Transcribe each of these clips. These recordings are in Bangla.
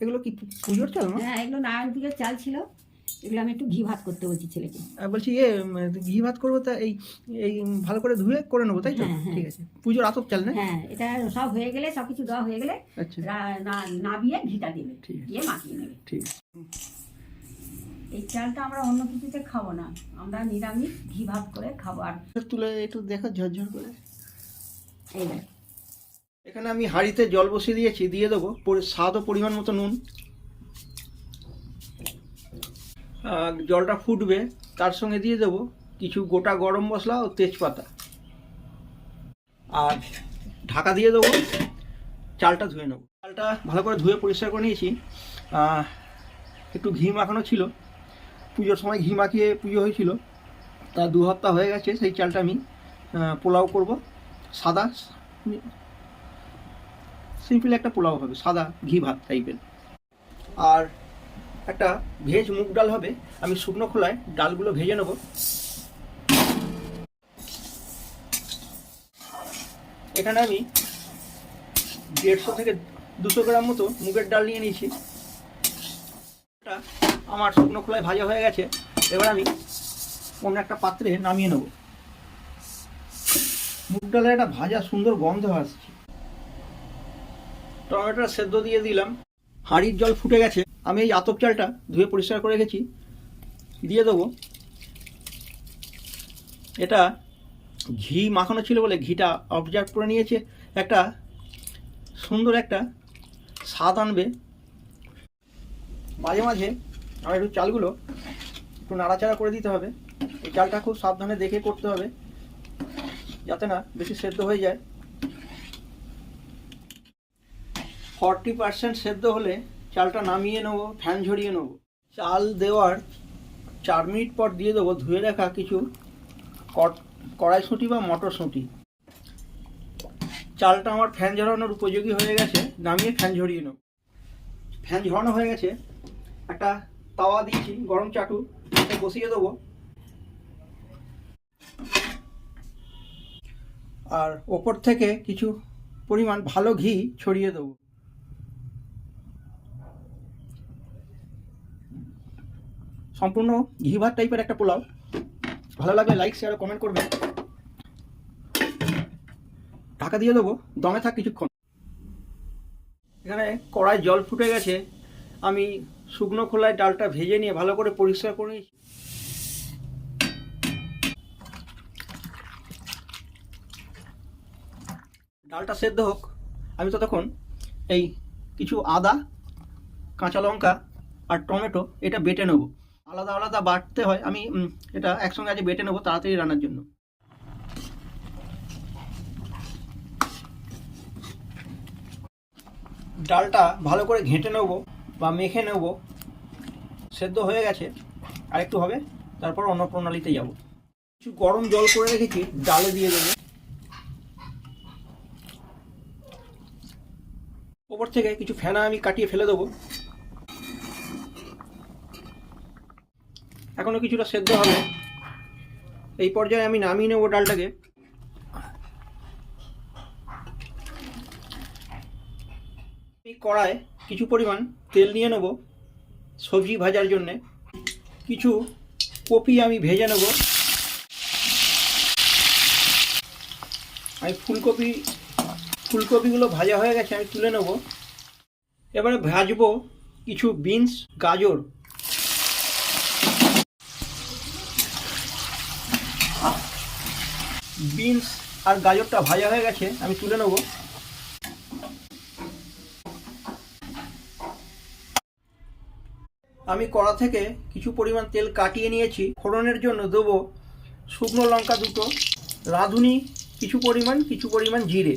এগুলো কি পুজোর চাল না? হ্যাঁ এগুলো নারায়ণ পুজোর চাল ছিল। এগুলো আমি একটু ঘি ভাত করতে বলছি ছেলেকে। বলছি ইয়ে ঘি ভাত করব তা এই এই ভালো করে ধুয়ে করে নেব তাই তো? হ্যাঁ, হ্যাঁ। ঠিক আছে। পুজোর আতপ চাল না? হ্যাঁ এটা সব হয়ে গেলে সব কিছু দেওয়া হয়ে গেলে আচ্ছা। নাবিয়ে ঘিটা দেবে দিয়ে মাখিয়ে নেবে। ঠিক এই চালটা আমরা অন্য কিছুতে খাব না। আমরা নিরামিষ ঘি ভাত করে খাব। আর তুলে একটু দেখো ঝরঝর করে। এই দেখ। এখানে আমি হাঁড়িতে জল বসিয়ে দিয়েছি, দিয়ে দেবো। স্বাদ ও পরিমাণ মতো নুন। জলটা ফুটবে, তার সঙ্গে দিয়ে দেবো কিছু গোটা গরম মশলা ও তেজপাতা। আর ঢাকা দিয়ে দেবো, চালটা ধুয়ে নেব। চালটা ভালো করে ধুয়ে পরিষ্কার করে নিয়েছি। একটু ঘি মাখানো ছিল। পুজোর সময় ঘি মাখিয়ে পুজো হয়েছিল। তা দু হপ্তাহ হয়ে গেছে, সেই চালটা আমি পোলাও করব। সাদা সিম্পল একটা পোলাও হবে, সাদা ঘি ভাত টাইপের আর একটা ভেজ মুগ ডাল হবে, আমি শুকনো খোলায় ডালগুলো ভেজে নেব। এখানে আমি দেড়শো থেকে দুশো গ্রাম মতো মুগের ডাল নিয়ে নিয়েছি। আমার শুকনো খোলায় ভাজা হয়ে গেছে, এবার আমি অন্য একটা পাত্রে নামিয়ে নেব। মুগ ডালের একটা ভাজা সুন্দর গন্ধ আসছে। টমেটো সেদ্ধ দিয়ে দিলাম। হাঁড়ির জল ফুটে গেছে। আমি এই আতপ চালটা ধুয়ে পরিষ্কার করে রেখেছি। দিয়ে দেবো। এটা ঘি মাখানো ছিল বলে ঘিটা অবজার্ভ করে নিয়েছে। একটা সুন্দর একটা স্বাদ আনবে। মাঝে মাঝে আমার একটু চালগুলো একটু নাড়াচাড়া করে দিতে হবে। এই চালটা খুব সাবধানে দেখে করতে হবে। যাতে না বেশি সেদ্ধ হয়ে যায়। ফর্টি পার্সেন্ট সেদ্ধ হলে চালটা নামিয়ে নেব, ফ্যান ঝরিয়ে নেব। চাল দেওয়ার চার মিনিট পর দিয়ে দেবো ধুয়ে রাখা কিছু কড়াইশুঁটি বা মটরশুঁটি। চালটা আমার ফ্যান ঝরানোর উপযোগী হয়ে গেছে, নামিয়ে ফ্যান ঝরিয়ে নেব। ফ্যান ঝরানো হয়ে গেছে, একটা তাওয়া দিয়েছি গরম চাটু বসিয়ে দেবো। আর ওপর থেকে কিছু পরিমাণ ভালো ঘি ছড়িয়ে দেবো। সম্পূর্ণ ঘি ভাত টাইপের একটা পোলাও। ভালো লাগলে লাইক শেয়ার কমেন্ট করবেন ঢাকা দিয়ে দেবো, দমে থাক কিছুক্ষণ। এখানে কড়াই জল ফুটে গেছে। আমি শুকনো খোলায় ডালটা ভেজে নিয়ে ভালো করে পরিষ্কার করে নিয়েছি। ডালটা সেদ্ধ হোক। আমি ততক্ষণ এই কিছু আদা, কাঁচা লঙ্কা আর টমেটো এটা বেটে নেব। আলাদা আলাদা বাটতে হয়। আমি এটা একসঙ্গে আজকে বেটে নেব তাড়াতাড়ি রান্নার জন্য। ডালটা ভালো করে ঘেঁটে নেব বা মেখে নেব। সেদ্ধ হয়ে গেছে। আর একটু হবে, তারপর অন্য প্রণালীতে যাব। কিছু গরম জল করে রেখেছি, ডালে দিয়ে দেবো। ওপর থেকে কিছু ফেনা আমি কাটিয়ে ফেলে দেবো। এখনও কিছুটা সেদ্ধ হবে। এই পর্যায়ে আমি নামিয়ে নেব ডালটাকে। এই কড়ায় কিছু পরিমাণ তেল নিয়ে নেব সবজি ভাজার জন্যে। কিছু কপি আমি ভেজে নেব। আমি ফুলকপি, ফুলকপিগুলো ভাজা হয়ে গেছে, আমি তুলে নেব। এবারে ভাজবো কিছু বিনস, গাজর বিনস আর গাজরটা ভাজা হয়ে গেছে, আমি তুলে নেব। আমি কড়া থেকে কিছু পরিমাণ তেল কাটিয়ে নিয়েছি। ফোড়নের জন্য দেবো শুকনো লঙ্কা দুটো, রাঁধুনি কিছু পরিমাণ কিছু পরিমাণ জিরে,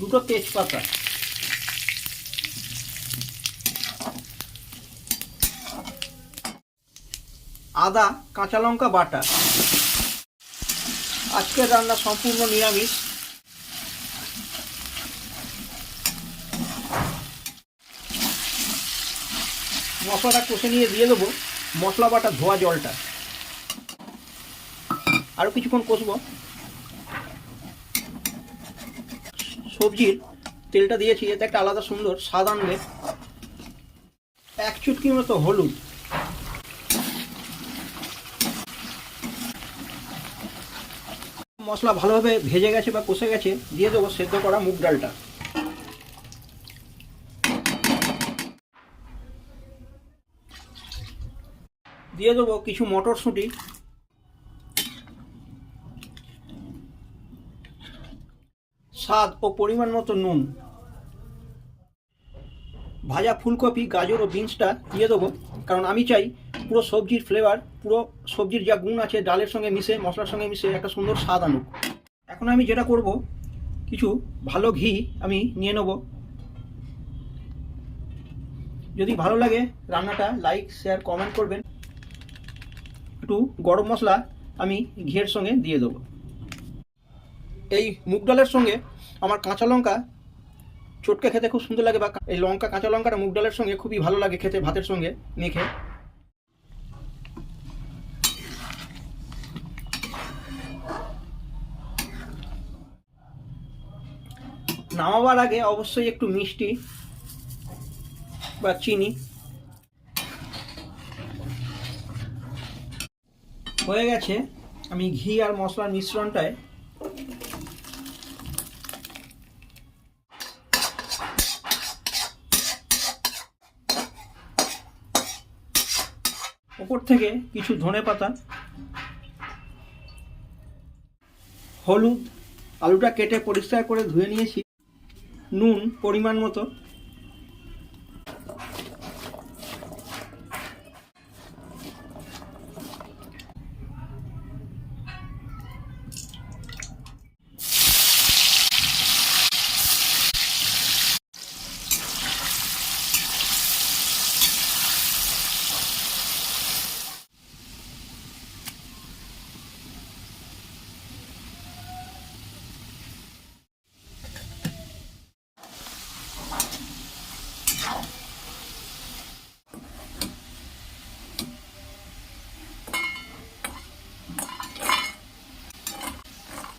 দুটো তেজপাতা। আদা, কাঁচা লঙ্কা বাটা। আজকের রান্না সম্পূর্ণ নিরামিষ। মশলাটা কষে নিয়ে দিয়ে দেবো, মশলা বাটা ধোয়া জলটা। আরও কিছুক্ষণ কষবো। সবজির তেলটা দিয়েছি, এতে একটা আলাদা সুন্দর স্বাদ আনবে। এক চুটকি মতো হলুদ। মশলা ভালোভাবে ভেজে গেছে বা কষে গেছে, দিয়ে দেবো সেদ্ধ করা মুগ ডালটা। দিয়ে দেবো কিছু মটরশুঁটি। স্বাদ ও পরিমাণ মতো নুন। ভাজা ফুলকপি, গাজর ও বিনসটা দিয়ে দেবো। কারণ আমি চাই পুরো সবজির ফ্লেভার পুরো সবজির যা গুণ আছে, ডালের সঙ্গে মিশে, মশলার সঙ্গে মিশে, একটা সুন্দর স্বাদ আনুক। এখন আমি যেটা করব, কিছু ভালো ঘি আমি নিয়ে নেব। যদি ভালো লাগে রান্নাটা লাইক শেয়ার কমেন্ট করবেন। একটু গরম মশলা আমি ঘিয়ের সঙ্গে দিয়ে দেবো। এই মুগ ডালের সঙ্গে আমার কাঁচা লঙ্কা চটকে খেতে খুব সুন্দর লাগে বা এই লঙ্কা, কাঁচা লঙ্কাটা মুগ ডালের সঙ্গে খুবই ভালো লাগে খেতে, ভাতের সঙ্গে মেখে। নামাবার আগে অবশ্যই একটু মিষ্টি বা চিনি। হয়ে গেছে, আমি ঘি আর মশলার মিশ্রণটায় ওপর থেকে কিছু ধনে পাতা, হলুদ, আলুটা কেটে পরিষ্কার করে ধুয়ে নিয়েছি। নুন পরিমাণ মতো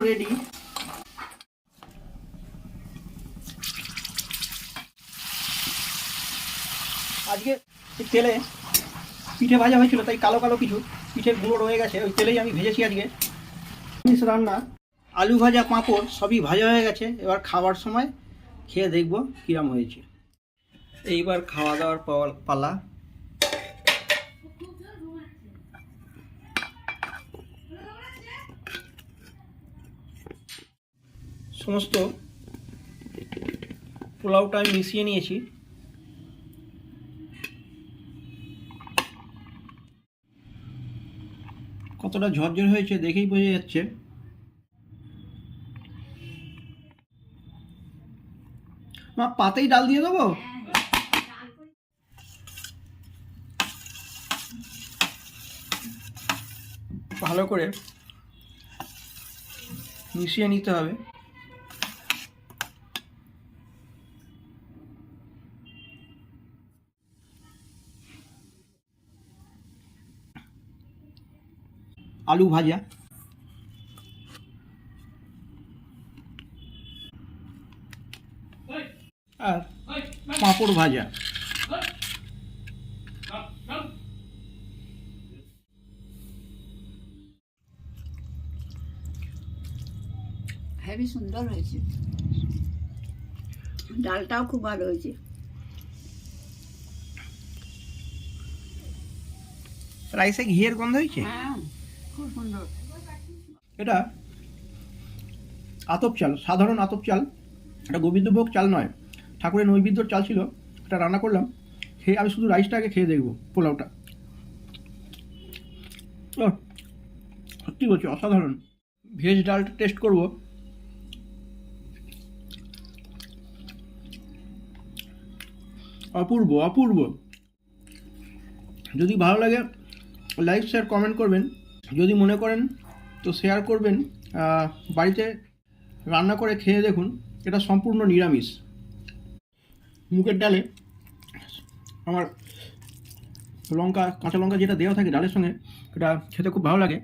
রেডি আজকে তেলে পিঠে ভাজা হয়েছিল, তাই কালো কালো কিছু পিঠের গুঁড়ো রয়ে গেছে, ওই তেলেই আমি ভেজেছি আজকে। রান্না, আলু ভাজা, পাঁপড়, সবই ভাজা হয়ে গেছে। এবার খাওয়ার সময় খেয়ে দেখব কিরম হয়েছে। এইবার খাওয়া দাওয়ার পালা। সমস্ত পোলাওটা আমি মিশিয়ে নিয়েছি। কতটা ঝরঝর হয়েছে দেখেই বোঝা যাচ্ছে। মা, পাতেই ডাল দিয়ে দেবো? ভালো করে মিশিয়ে নিতে হবে। আলু ভাজা। আর পাঁপড় ভাজা। হেভি সুন্দর হয়েছে। ডালটাও খুব ভালো হয়েছে। রাইসে ঘিয়ের গন্ধ হয়েছে? হ্যাঁ। এটা আতপ চাল, সাধারণ আতপ চাল। এটা গোবিন্দভোগ চাল নয়, ঠাকুরের নৈবেদ্যর চাল ছিল। এটা রান্না করলাম, খেয়ে আমি শুধু রাইসটা আগে খেয়ে দেখব, পোলাওটা। ও, সত্যি বলছি, অসাধারণ। ভেজ ডালটা টেস্ট করব। অপূর্ব অপূর্ব। যদি ভালো লাগে লাইক শেয়ার কমেন্ট করবেন। যদি মনে করেন, তো শেয়ার করবেন বাড়িতে রান্না করে খেয়ে দেখুন, এটা সম্পূর্ণ নিরামিষ। মুগের ডালে আমার লঙ্কা, কাঁচা লঙ্কা যেটা দেওয়া থাকে ডালের সঙ্গে, এটা খেতে খুব ভালো লাগে।